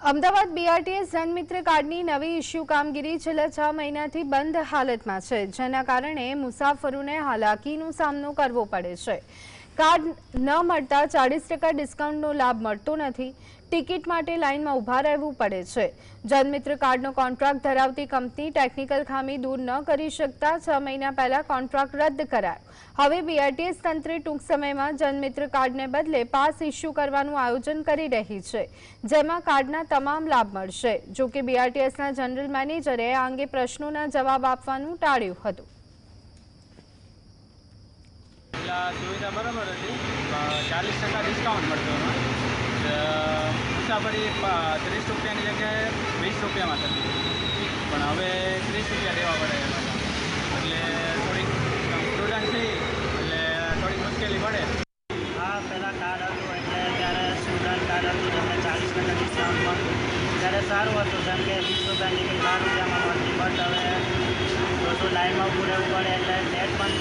Ahmedabad BRTS જનમિત્ર કાર્ડની નવી issue કામગીરી છેલ્લા છ મહિનાથી બંધ હાલતમાં છે, જેના કારણે મુસાફરોને હાલાકીનો સામનો કરવો પડે છે. કાર્ડ ન મળતા ચાળીસ ટકા ડિસ્કાઉન્ટનો લાભ મળતો નથી. ટિકિટ માટે લાઇનમાં ઊભા રહેવું પડે છે. જનમિત્ર કાર્ડનો કોન્ટ્રાક્ટ ધરાવતી કંપની ટેકનિકલ ખામી દૂર ન કરી શકતા છ મહિના પહેલા કોન્ટ્રાક્ટ રદ કરાયો. હવે બીઆરટીએસ તંત્રે ટૂંક સમયમાં જનમિત્ર કાર્ડને બદલે પાસ ઇસ્યુ કરવાનું આયોજન કરી રહી છે. જેમાં કાર્ડના તમામ લાભ મળશે. જો કે બીઆરટીએસના જનરલ મેનેજરે આ અંગે પ્રશ્નોના જવાબ આપવાનું ટાળ્યું હતું. સુવિધા બરાબર હતી. ચાલીસ ટકા ડિસ્કાઉન્ટ મળતું એમાં. મુસાફરી ત્રીસ રૂપિયાની જગ્યાએ વીસ રૂપિયામાં થતી પણ હવે ત્રીસ રૂપિયા દેવા પડે એમાં એટલે થોડીક સ્ટુડન્ટ થઈ. એટલે થોડીક મુશ્કેલી પડે. હા, પહેલાં કાર્ડ હતું, એટલે ત્યારે સ્ટુડન્ટ કાર્ડ હતું તમને ચાલીસ ટકા ડિસ્કાઉન્ટ મળતું ત્યારે સારું હતું જેમ કે વીસ રૂપિયાની બાર રૂપિયામાં મળતી બટ હવે બધું લાઈનમાં રહેવું પડે, એટલે લેટ પણ